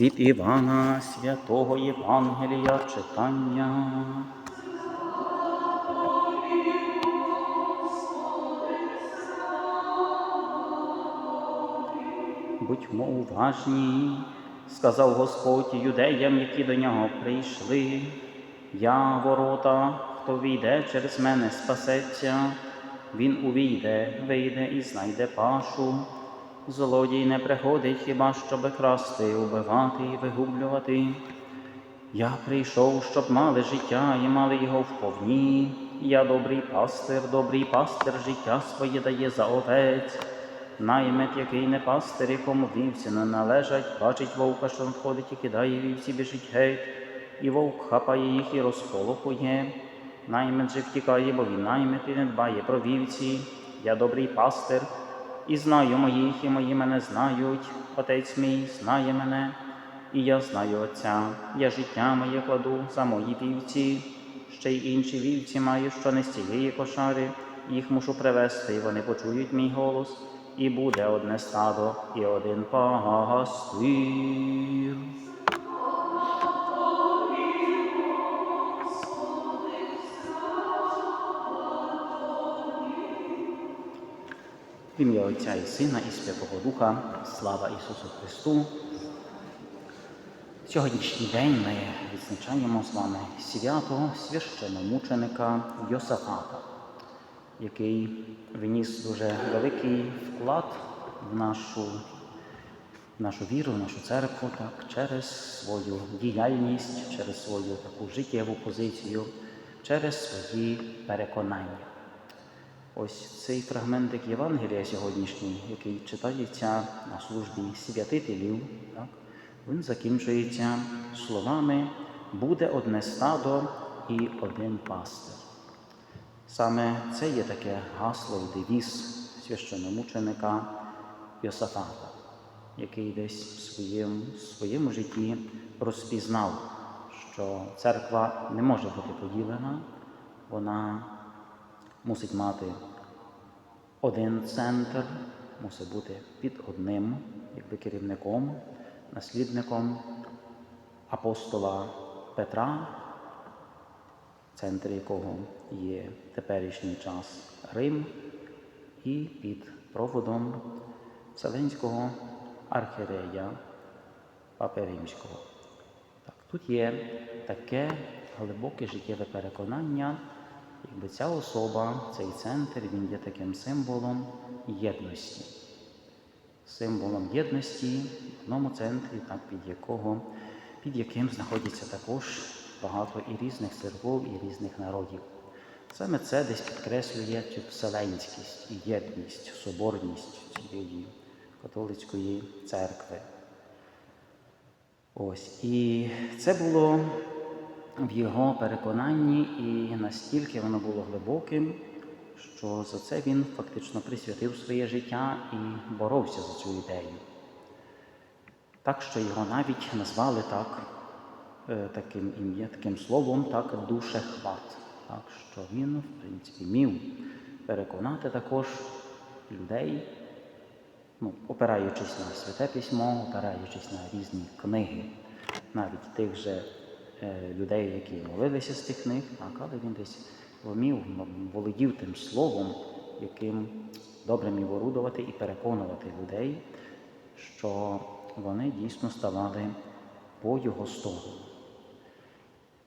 Від Івана святого Євангелія читання. Будьмо уважні, сказав Господь юдеям, які до нього прийшли. Я ворота, хто війде через мене, спасеться, він увійде, вийде і знайде пашу. Злодій не приходить хіба щоби красти, убивати і вигублювати. Я прийшов, щоб мали життя і мали його вповні. Я добрий пастир, добрий пастир життя своє дає за овець. Наймет, який не пастир, якому вівці не належать, бачить вовка, що надходить і кидає вівці, біжить геть, і вовк хапає їх і розполохує. Наймет же втікає, бо він наймет і не дбає про вівці. Я добрий пастир, і знаю моїх, і мої мене знають. Отець мій знає мене, і я знаю Отця. Я життя моє кладу за мої вівці. Ще й інші вівці маю, що не з цієї кошари. Їх мушу привести, і вони почують мій голос, і буде одне стадо, і один пастир. В ім'я Отця і Сина, і Святого Духа, слава Ісусу Христу. Сьогоднішній день ми відзначаємо з вами свято священомученика Йосафата, який вніс дуже великий вклад в нашу, в нашу віру, в нашу церкву, так, через свою діяльність, через свою таку життєву позицію, через свої переконання. Ось цей фрагментик Євангелія сьогоднішній, який читається на службі святителів, так, він закінчується словами буде одне стадо і один пастир. Саме це є таке гасло і девіз священомученика Йосафата, який десь в своєму, в своєму житті розпізнав, що церква не може бути поділена, вона мусить мати один центр, мусить бути під одним якби керівником, наслідником апостола Петра, в центр якого є теперішній час Рим, і під проводом Вселенського архірея Папи Римського. Так, Тут є таке глибоке життєве переконання, якби ця особа, цей центр, він є таким символом єдності. Символом єдності в одному центрі, так, під, якого, під яким знаходяться також багато і різних церков, і різних народів. Саме це десь підкреслює цю вселенськість і єдність, соборність цієї католицької церкви. Ось. І це було в його переконанні, і настільки воно було глибоким, що за це він фактично присвятив своє життя і боровся за цю ідею. Так що його навіть назвали так, е, таким ім'я, таким словом, так, душехват. Так що він, в принципі, міг переконати також людей, ну, опираючись на святе письмо, опираючись на різні книги, навіть тих же людей, які молилися з тих книг, так, але він десь вмів, володів тим словом, яким добре міг орудувати і переконувати людей, що вони дійсно ставали по його сторону.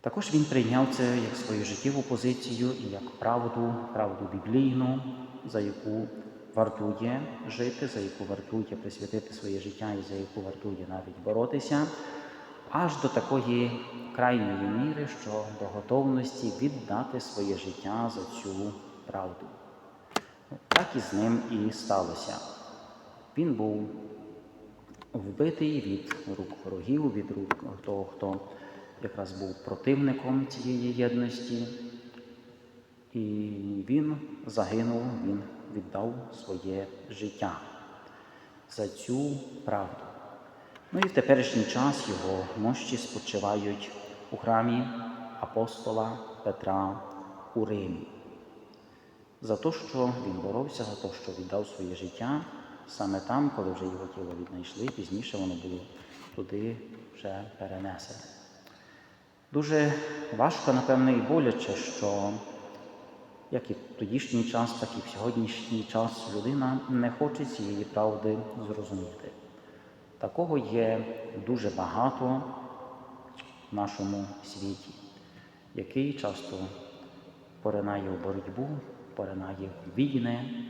Також він прийняв це як свою життєву позицію і як правду, правду біблійну, за яку вартує жити, за яку вартує присвятити своє життя і за яку вартує навіть боротися, аж до такої крайньої міри, що до готовності віддати своє життя за цю правду. Так і з ним і сталося. Він був вбитий від рук ворогів, від рук того, хто якраз був противником цієї єдності. І він загинув, він віддав своє життя за цю правду. Ну і в теперішній час його мощі спочивають у храмі апостола Петра у Римі. За те, що він боровся, за те, що віддав своє життя, саме там, коли вже його тіло віднайшли, пізніше воно було туди вже перенесене. Дуже важко, напевно, і боляче, що як і в тодішній час, так і в сьогоднішній час людина не хоче цієї правди зрозуміти. Такого є дуже багато в нашому світі, який часто поринає у боротьбу, поринає в війни,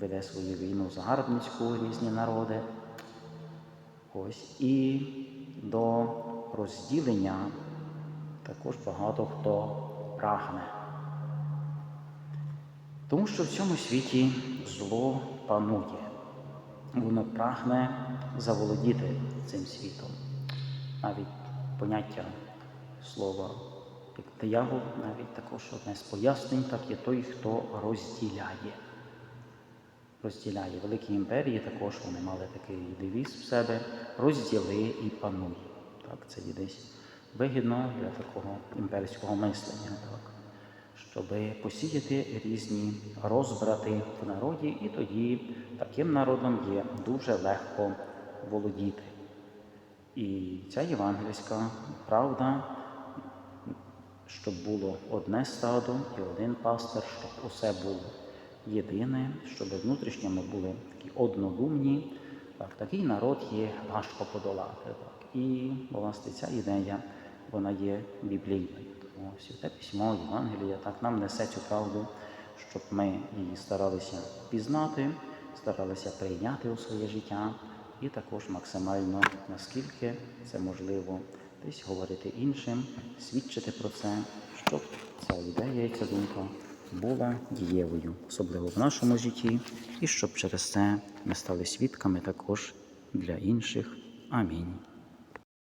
веде свою війну загарбницьку різні народи. Ось і до розділення також багато хто прагне. Тому що в цьому світі зло панує. Воно прагне заволодіти цим світом. Навіть поняття слова як диявол, навіть також одне з пояснень, так є той, хто розділяє. Розділяє великі імперії, також вони мали такий девіз в себе розділи і пануй. Так, це є десь вигідно для такого імперського мислення. Так щоб посіяти різні розбрати в народі, і тоді таким народом є дуже легко володіти. І ця євангельська правда, щоб було одне стадо і один пастир, щоб усе було єдине, щоб внутрішньо ми були такі однодумні, так, такий народ є важко подолати. Так. І власне ця ідея вона є біблійною. Тому святе письмо, Євангелія так нам несе цю правду, щоб ми її старалися пізнати, старалися прийняти у своє життя і також максимально, наскільки це можливо, десь говорити іншим, свідчити про це, щоб ця ідея і ця думка була дієвою, особливо в нашому житті, і щоб через це ми стали свідками також для інших. Амінь.